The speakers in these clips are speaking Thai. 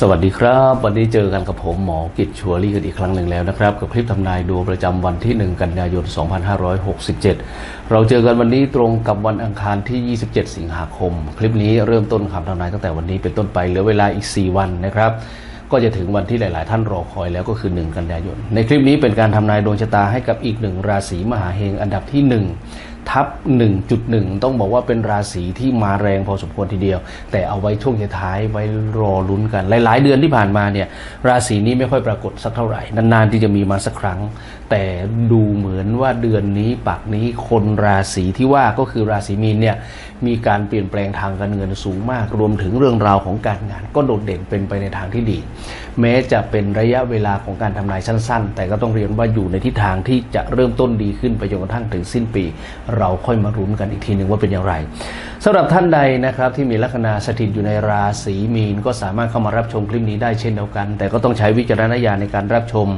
สวัสดีครับ วันนี้เจอกันกับผมหมอกิจชัวรี่กันอีกครั้งหนึ่งแล้วนะครับ กับคลิปทำนายดวงประจำวันที่ 1 กันยายน 2567 เราเจอกันวันนี้ตรงกับวันอังคารที่ 27 สิงหาคม คลิปนี้เริ่มต้นคำทำนายตั้งแต่วันนี้เป็นต้นไปเหลือเวลาอีก 4 วันนะครับ ก็จะถึงวันที่หลาย ๆ ท่านรอคอยแล้วก็คือ 1 กันยายน ในคลิปนี้เป็นการทำนายดวงชะตาให้กับอีกหนึ่งราศีมหาเฮงอันดับที่ 1 ทับ 1.1 ต้องบอกว่าเป็นราศีที่มาแรงพอสมควรทีเดียว แต่เอาไว้ช่วงท้ายไว้รอลุ้นกัน หลาย ๆ เดือนที่ผ่านมาเนี่ยราศีนี้ไม่ค่อยปรากฏสักเท่าไหร่ นาน ๆ ที่จะมีมาสักครั้ง แต่ดูเหมือนว่าเดือนนี้ปักนี้คนราศีที่ว่าก็คือราศีมีนเนี่ยมีการเปลี่ยนแปลงทางการเงินสูงมาก รวมถึงเรื่องราวของการงาน ก็โดดเด่นเป็นไปในทางที่ดี แม้จะเป็นระยะเวลาของการทำนายสั้น ๆ แต่ก็ต้องเรียนว่าอยู่ในทิศทางที่จะเริ่มต้นดีขึ้นไปจนกระทั่งถึงสิ้นปีเราค่อยมารุ้นกันอีกทีหนึ่งว่าเป็นอย่างไรสำหรับท่านใดนะครับที่มีลัคนาสถิตอยู่ในราศีมีน ก็สามารถเข้ามารับชมคลิปนี้ได้เช่นเดียวกัน แต่ก็ต้องใช้วิจารณญาณในการรับชม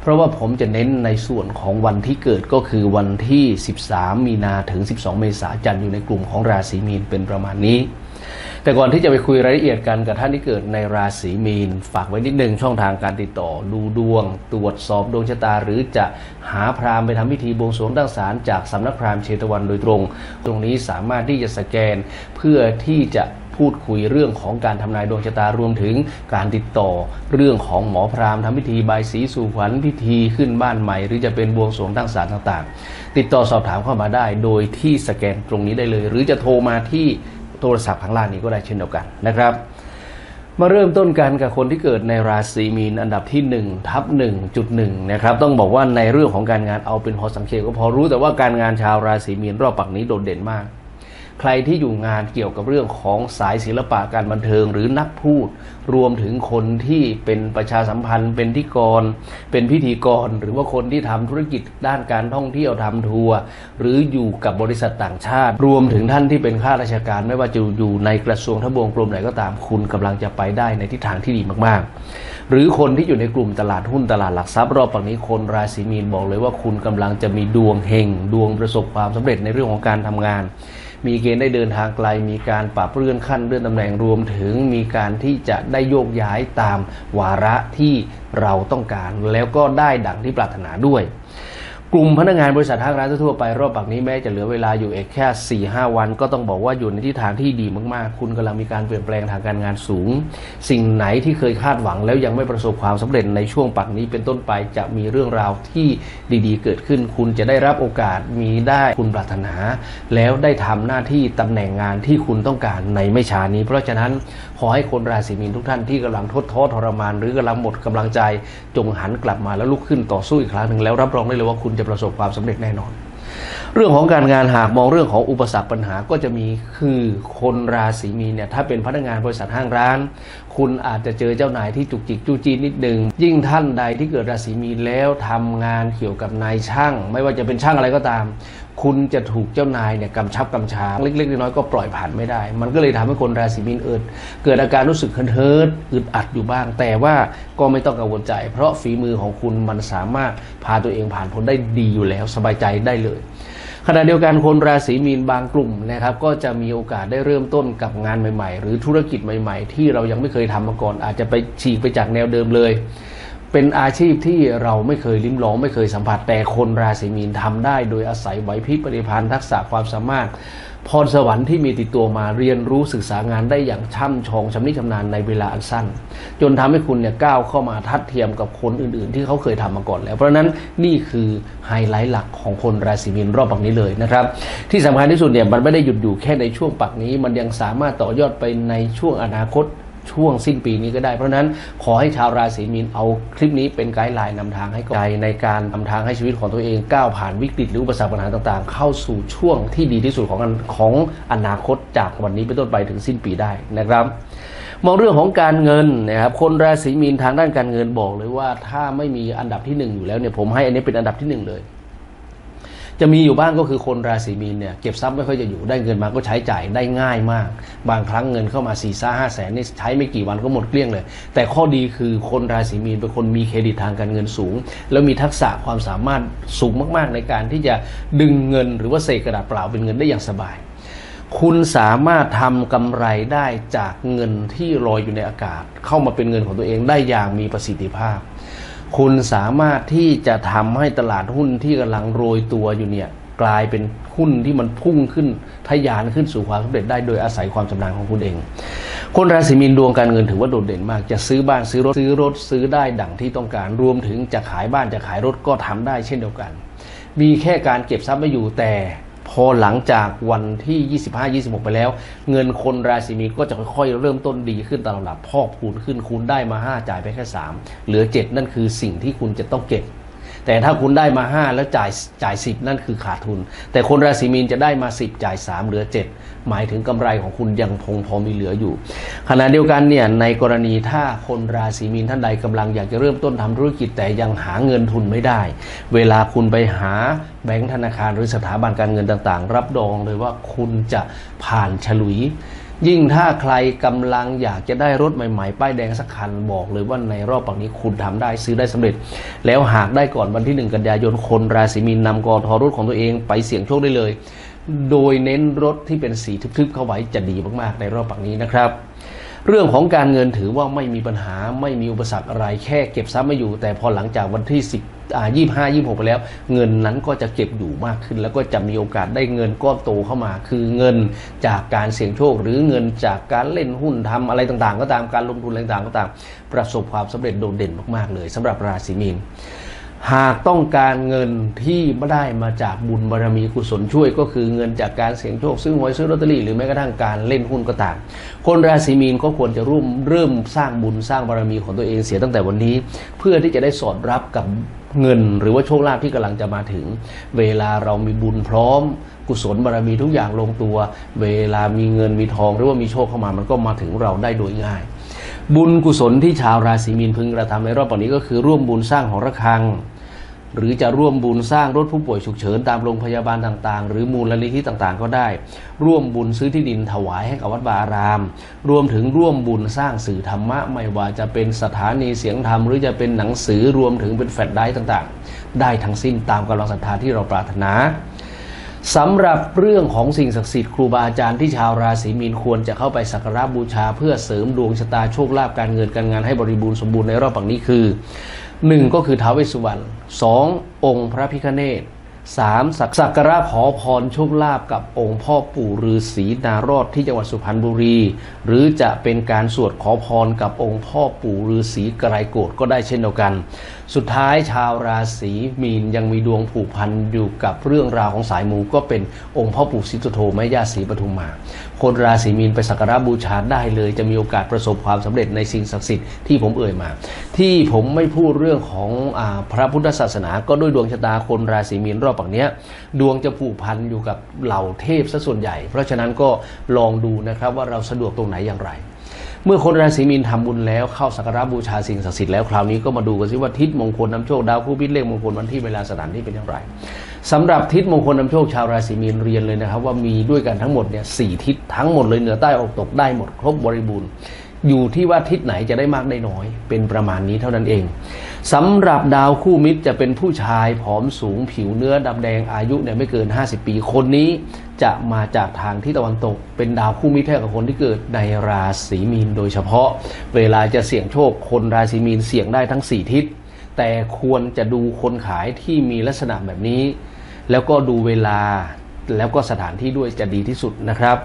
เพราะว่าผมจะเน้นในส่วนของวันที่เกิดก็คือวันที่ 13 มีนาถึง 12 เมษายนอยู่ในกลุ่มของราศีมีนเป็นประมาณนี้ แต่ก่อนที่จะไปคุยรายละเอียดกันกับท่านที่เกิดในราศีมีน ฝากไว้นิดนึงช่องทางการติดต่อ ดูดวง ตรวจสอบดวงชะตา หรือจะหาพราหมณ์ไปทำพิธีบวงสรวงตั้งศาลจากสำนักพราหมณ์เชตวันโดยตรง ตรงนี้สามารถที่จะสแกนเพื่อที่จะพูดคุยเรื่องของการทำนายดวงชะตารวมถึงการติดต่อ เรื่องของหมอพราหมณ์ทำพิธีบายสีสู่ขวัญพิธีขึ้นบ้านใหม่ หรือจะเป็นบวงสรวงตั้งศาลต่างๆ ติดต่อสอบถามเข้ามาได้ โดยที่สแกนตรงนี้ได้เลย หรือจะโทรมาที่ โทรศัพท์ข้างล่างนี้ก็ได้เช่นเดียวกันนะครับ มาเริ่มต้นกันกับคนที่เกิดในราศีมีนอันดับที่1ทับ1.1นะครับต้องบอกว่าในเรื่องของการงานเอาเป็นพอสังเกตก็พอรู้แต่ว่าการงานชาวราศีมีนรอบปักนี้โดดเด่นมาก ใครที่อยู่งานเกี่ยวกับเรื่องของสายศิลปะการบันเทิงหรือนักพูด รวมถึงคนที่เป็นประชาสัมพันธ์ เป็นที่กร เป็นพิธีกร หรือว่าคนที่ทำธุรกิจด้านการท่องเที่ยวทำทัวร์หรืออยู่กับบริษัทต่างชาติ รวมถึงท่านที่เป็นข้าราชการไม่ว่าจะอยู่ในกระทรวงทบวงกรมไหนก็ตามคุณกำลังจะไปได้ในทิศทางที่ดีมากๆ หรือคนที่อยู่ในกลุ่มตลาดหุ้นตลาดหลักทรัพย์รอบฝั่งนี้คนราศีมีนบอกเลยว่าคุณกำลังจะมีดวงเฮงดวงประสบความสำเร็จในเรื่องของการทำงาน มีเกณฑ์ได้เดินทางไกล มีการปรับเลื่อนขั้นเลื่อนตำแหน่งรวมถึงมีการที่จะได้โยกย้ายตามวาระที่เราต้องการ แล้วก็ได้ดังที่ปรารถนาด้วย กลุ่มพนักงานบริษัทห้างร้านทั่วไปรอบปักนี้แม้จะเหลือเวลาอยู่เอกแค่4ี่ห้าวัน ก็ต้องบอกว่าอยู่ในทิศทางที่ดีมากๆ คุณกำลังมีการเปลี่ยนแปลงทางการงานสูง สิ่งไหนที่เคยคาดหวังแล้วยังไม่ประสบความสำเร็จในช่วงปักนี้เป็นต้นไปจะมีเรื่องราวที่ดีๆ เกิดขึ้น คุณจะได้รับโอกาสมีได้คุณปรารถนา แล้วได้ทำหน้าที่ตำแหน่งงานที่คุณต้องการในไม่ช้านี้ เพราะฉะนั้นขอให้คนราศีมีนทุกท่านที่กำลังทดท้อทรมาน หรือกำลังหมดกำลังใจจงหันกลับมาแล้วลุกขึ้นต่อสู้อีกครั้งหนึ่งแล้วรับรองได้เลยว่าคุณจะประสบความสำเร็จแน่นอน เรื่องของการงานหากมองเรื่องของอุปสรรคปัญหาก็จะมีคือคนราศีมีเนี่ยถ้าเป็นพนักงานบริษัทห้างร้าน คุณอาจจะเจอเจ้านายที่จุกจิกจู้จี้นิดนึงยิ่งท่านใดที่เกิดราศีมีแล้วทำงานเกี่ยวกับนายช่าง ไม่ว่าจะเป็นช่างอะไรก็ตามคุณจะถูกเจ้านายเนี่ยกำชับกำชาเล็กๆน้อยๆก็ปล่อยผ่านไม่ได้ มันก็เลยทำให้คนราศีมีนเอิดเกิดอาการรู้สึกเฮิร์ตอึดอัดอยู่บ้าง แต่ว่าก็ไม่ต้องกังวลใจ เพราะฝีมือของคุณมันสามารถพาตัวเองผ่านพ้นได้ดีอยู่แล้วสบายใจได้เลย ขณะเดียวกันคนราศีมีนบางกลุ่มนะครับ ก็จะมีโอกาสได้เริ่มต้นกับงานใหม่ ๆ หรือธุรกิจใหม่ ๆ ที่เรายังไม่เคยทำมาก่อน อาจจะไปฉีกไปจากแนวเดิมเลย เป็นอาชีพที่เราไม่เคยลิ้มลองไม่เคยสัมผัส แต่คนราศีมีนทำได้ โดยอาศัยไหวพริบปฏิภาณทักษะความสามารถ พรสวรรค์ที่มีติดตัวมาเรียนรู้ศึกษางานได้อย่างช่ำชองชำนิชำนาญในเวลาอันสั้น จนทำให้คุณเนี่ยก้าวเข้ามาทัดเทียมกับคนอื่นๆ ที่เขาเคยทำมาก่อนแล้ว เพราะฉะนั้นนี่คือไฮไลท์หลักของคนราศีมีนรอบปักนี้เลยนะครับ ที่สำคัญที่สุดเนี่ยมันไม่ได้หยุดอยู่แค่ในช่วงปักนี้ มันยังสามารถต่อยอดไปในช่วงอนาคต ช่วงสิ้นปีนี้ก็ได้ เพราะนั้นขอให้ชาวราศีมีนเอาคลิปนี้เป็นไกด์ไลน์นำทางให้ใจในการนำทางให้ชีวิตของตัวเองก้าวผ่านวิกฤตหรืออุปสรรคปัญหาต่างๆ เข้าสู่ช่วงที่ดีที่สุดของของอนาคตจากวันนี้เป็นต้นไปถึงสิ้นปีได้นะครับ มองเรื่องของการเงินนะครับคนราศีมีนทางด้านการเงินบอกเลยว่าถ้าไม่มีอันดับที่หนึ่งอยู่แล้วเนี่ยผมให้อันนี้เป็นอันดับที่หนึ่งเลย จะมีอยู่บ้างก็คือคนราศีมีนเนี่ยเก็บทรัพย์ไม่ค่อยจะอยู่ได้เงินมาก็ใช้จ่ายได้ง่ายมาก บางครั้งเงินเข้ามา4ี่ซ่าห้าแสนนี่ใช้ไม่กี่วันก็หมดเกลี้ยงเลย แต่ข้อดีคือคนราศีมีนเป็นคนมีเครดิตทางการเงินสูง แล้วมีทักษะความสามารถสูงมาก ๆ ในการที่จะดึงเงินหรือว่าเศษกระดาษเปล่าเป็นเงินได้อย่างสบาย คุณสามารถทำกำไรได้จากเงินที่ลอยอยู่ในอากาศ เข้ามาเป็นเงินของตัวเองได้อย่างมีประสิทธิภาพ คุณสามารถที่จะทำให้ตลาดหุ้นที่กำลังโรยตัวอยู่เนี่ยกลายเป็นหุ้นที่มันพุ่งขึ้นทะยานขึ้นสู่ความสำเร็จได้โดยอาศัยความชำนาญของคุณเอง คนราศีมีนดวงการเงินถือว่าโดดเด่นมาก จะซื้อบ้านซื้อรถซื้อรถซื้อได้ดั่งที่ต้องการรวมถึงจะขายบ้านจะขายรถก็ทำได้เช่นเดียวกัน มีแค่การเก็บทรัพย์ไม่อยู่แต่ พอหลังจากวันที่ 25 26 ไปแล้ว เงินคนราศีมีนก็จะค่อยๆ เริ่มต้นดีขึ้นตามลำดับพอกคูณขึ้นคูณได้มา 5 จ่ายไปแค่ 3 เหลือ 7 นั่นคือสิ่งที่คุณจะต้องเก็บ แต่ถ้าคุณได้มา 5 แล้วจ่ายจ่าย 10 นั่นคือขาดทุน แต่คนราศีมีนจะได้มา 10 จ่าย 3 เหลือ 7 หมายถึงกำไรของคุณยังคงพอมีเหลืออยู่ ขณะเดียวกันเนี่ยในกรณีถ้าคนราศีมีนท่านใดกำลังอยากจะเริ่มต้นทำธุรกิจแต่ยังหาเงินทุนไม่ได้ เวลาคุณไปหาแบงก์ธนาคารหรือสถาบันการเงินต่าง ๆ รับรองเลยว่าคุณจะผ่านฉลุย ยิ่งถ้าใครกำลังอยากจะได้รถใหม่ๆ ป้ายแดงสักคันบอกเลยว่าในรอบปักนี้คุณทำได้ซื้อได้สำเร็จ แล้วหากได้ก่อนวันที่ 1 กันยายนคนราศีมีนนำกอทอรถของตัวเองไปเสี่ยงโชคได้เลย โดยเน้นรถที่เป็นสีทึบๆเข้าไว้จะดีมากๆ ในรอบปักนี้นะครับ เรื่องของการเงินถือว่าไม่มีปัญหาไม่มีอุปสรรคอะไรแค่เก็บทรัพย์ไม่อยู่ แต่พอหลังจากวันที่10อ่า25 26ไปแล้ว เงินนั้นก็จะเก็บอยู่มากขึ้น แล้วก็จะมีโอกาสได้เงินก้อนโตเข้ามา คือเงินจากการเสี่ยงโชค หรือเงินจากการเล่นหุ้นทำอะไรต่างๆ ก็ตามการลงทุนอะไรต่างๆก็ตาม ประสบความสำเร็จโดดเด่นมากๆเลยสำหรับราศีมีน หากต้องการเงินที่ไม่ได้มาจากบุญบารมีกุศลช่วย ก็คือเงินจากการเสี่ยงโชคซื้อหวยซื้อลอตเตอรี่หรือแม้กระทั่งการเล่นหุ้นก็ตาม คนราศีมีนก็ควรจะร่วมเริ่มสร้างบุญสร้างบารมีของตัวเองเสียตั้งแต่วันนี้ เพื่อที่จะได้สอดรับกับเงิน หรือว่าโชคลาภที่กำลังจะมาถึง เวลาเรามีบุญพร้อม กุศลบารมีทุกอย่างลงตัว เวลามีเงินมีทองหรือว่ามีโชคเข้ามามันก็มาถึงเราได้โดยง่าย บุญกุศลที่ชาวราศีมีนพึงกระทำในรอบปันี้ก็คือร่วมบุญสร้างหอระฆัง หรือจะร่วมบุญสร้างรถผู้ป่วยฉุกเฉินตามโรงพยาบาลต่างๆ หรือมูลนิธิต่างๆ ก็ได้ ร่วมบุญซื้อที่ดินถวายให้กับวัดวาราม รวมถึงร่วมบุญสร้างสื่อธรรมะ ไม่ว่าจะเป็นสถานีเสียงธรรม หรือจะเป็นหนังสือรวมถึงเป็นแฟลชไดร์ต่างๆ ได้ทั้งสิ้นตามกำลังศรัทธาที่เราปรารถนา สำหรับเรื่องของสิ่งศักดิ์สิทธิ์ครูบาอาจารย์ที่ชาวราศีมีนควรจะเข้าไปสักการะบูชา เพื่อเสริมดวงชะตาโชคลาภการเงินการงานให้บริบูรณ์สมบูรณ์ในรอบปังนี้คือ 1. ก็คือท้าวเวสสุวรรณ 2. องค์พระพิฆเนศ 3. สักสักการะขอพรโชคลาภกับองค์พ่อปู่ฤาษีนารอดที่จังหวัดสุพรรณบุรี หรือจะเป็นการสวดขอพรกับองค์พ่อปู่ฤาษีไกรโกฏก็ได้เช่นเดียวกัน สุดท้ายชาวราศีมีนยังมีดวงผูกพันอยู่กับเรื่องราวของสายมูก็เป็นองค์พ่อปู่ศรีสุโธแม่ย่าศรีปทุมมา คนราศีมีนไปสักการะบูชาได้เลย จะมีโอกาสประสบความสำเร็จในสิ่งศักดิ์สิทธิ์ที่ผมเอ่ยมา ที่ผมไม่พูดเรื่องของอพระพุทธศาสนา ก็ด้วยดวงชะตาคนราศีมีนรอบปักเนี้ยดวงจะผูกพันอยู่กับเหล่าเทพซะส่วนใหญ่ เพราะฉะนั้นก็ลองดูนะครับว่าเราสะดวกตรงไหนอย่างไร เมื่อคนราศีมีนทำบุญแล้วเข้าสักการะบูชาสิ่งศักดิ์สิทธิ์แล้วคราวนี้ก็มาดูกันสิว่าทิศมงคลนำโชคดาวคู่พิษเลขมงคลวันที่เวลาสถานที่เป็นอย่างไรสำหรับทิศมงคลนำโชคชาวราศีมีนเรียนเลยนะครับ ว่ามีด้วยกันทั้งหมดเนี่ยสี่ทิศทั้งหมดเลยเหนือใต้ออกตกได้หมดครบบริบูรณ์ อยู่ที่ว่าทิศไหนจะได้มากได้น้อย เป็นประมาณนี้เท่านั้นเองสำหรับดาวคู่มิตรจะเป็นผู้ชายผอมสูงผิวเนื้อดำแดงอายุเนี่ยไม่เกิน 50 ปีคนนี้จะมาจากทางที่ตะวันตก เป็นดาวคู่มิตรให้กับคนที่เกิดในราศีมีนโดยเฉพาะ เวลาจะเสี่ยงโชคคนราศีมีนเสี่ยงได้ทั้ง 4 ทิศ แต่ควรจะดูคนขายที่มีลักษณะแบบนี้ แล้วก็ดูเวลาแล้วก็สถานที่ด้วยจะดีที่สุดนะครับ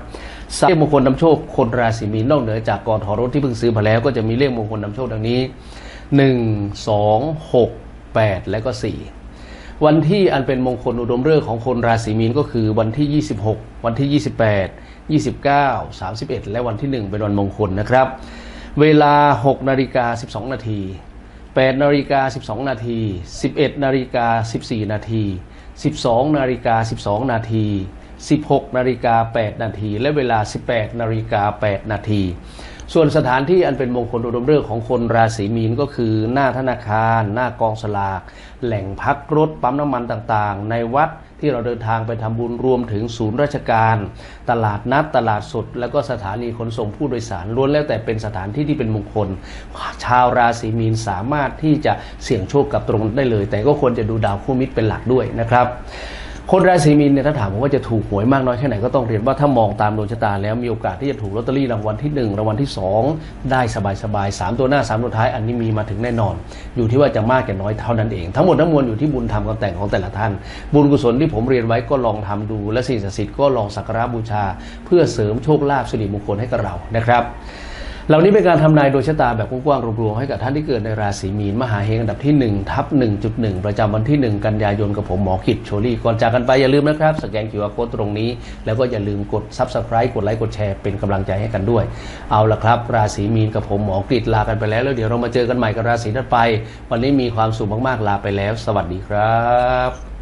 เลขมงคลนำโชคคนราศีมีนนอกเหนือจากกรทรถที่เพิ่งซื้อมาแล้วก็จะมีเลขมงคลนำโชคดังนี้1 2 6 8แปดและก็4วันที่อันเป็นมงคลอุดมฤกษ์ของคนราศีมีนก็คือวันที่ 26 วันที่ 28 29 31 และวันที่ 1 เป็นวันมงคลนะครับ เวลา 6 นาฬิกา 12 นาที 8 นาฬิกา 12 นาที 11 นาฬิกา 14 นาที 12 นาฬิกา 12 นาที 16นาฬิกา8นาทีและเวลา 18นาฬิกา8นาทีส่วนสถานที่อันเป็นมงคลอุดมฤกษ์ของคนราศีมีนก็คือ หน้าธนาคาร หน้ากองสลาก แหล่งพักรถปั๊มน้ำมันต่างๆ ในวัดที่เราเดินทางไปทำบุญรวมถึงศูนย์ราชการ ตลาดนัดตลาดสด แล้วก็สถานีขนส่งผู้โดยสารล้วนแล้วแต่เป็นสถานที่ที่เป็นมงคล ชาวราศีมีนสามารถที่จะเสี่ยงโชคกับตรงได้เลย แต่ก็ควรจะดูดาวคู่มิตรเป็นหลักด้วยนะครับ คนราศีมีนเนี่ยถ้าถามผมว่าจะถูกหวยมากน้อยแค่ไหนก็ต้องเรียนว่าถ้ามองตามดวงชะตาแล้วมีโอกาสที่จะถูกลอตเตอรี่รางวัลที่หนึ่งรางวัลที่สองได้สบายๆสามตัวหน้าสามตัวท้ายอันนี้มีมาถึงแน่นอน อยู่ที่ว่าจะมากจะน้อยเท่านั้นเอง ทั้งหมดทั้งมวลอยู่ที่บุญธรรมการแต่งของแต่ละท่าน บุญกุศลที่ผมเรียนไว้ก็ลองทำดู และสิ่งศักดิ์สิทธิ์ก็ลองสักการะบูชา เพื่อเสริมโชคลาภสิริมงคลให้กับเรานะครับ เหล่านี้เป็นการทำนายโดยชะตาแบบกว้างๆรวมๆให้กับท่านที่เกิดในราศีมีน มหาเฮงอันดับที่1ทับ1.1 ประจำวันที่ 1 กันยายนกับผมหมอกิจโชลี่ก่อนจากกันไปอย่าลืมนะครับ สแกน QR Code ตรงนี้ แล้วก็อย่าลืมกด Subscribe กดไลค์กดแชร์เป็นกำลังใจให้กันด้วย เอาละครับ ราศีมีนกับผมหมอกิจลากันไปแล้วแล้วเดี๋ยวเรามาเจอกันใหม่กับราศีถัดไป วันนี้มีความสุขมากๆลาไปแล้ว สวัสดีครับ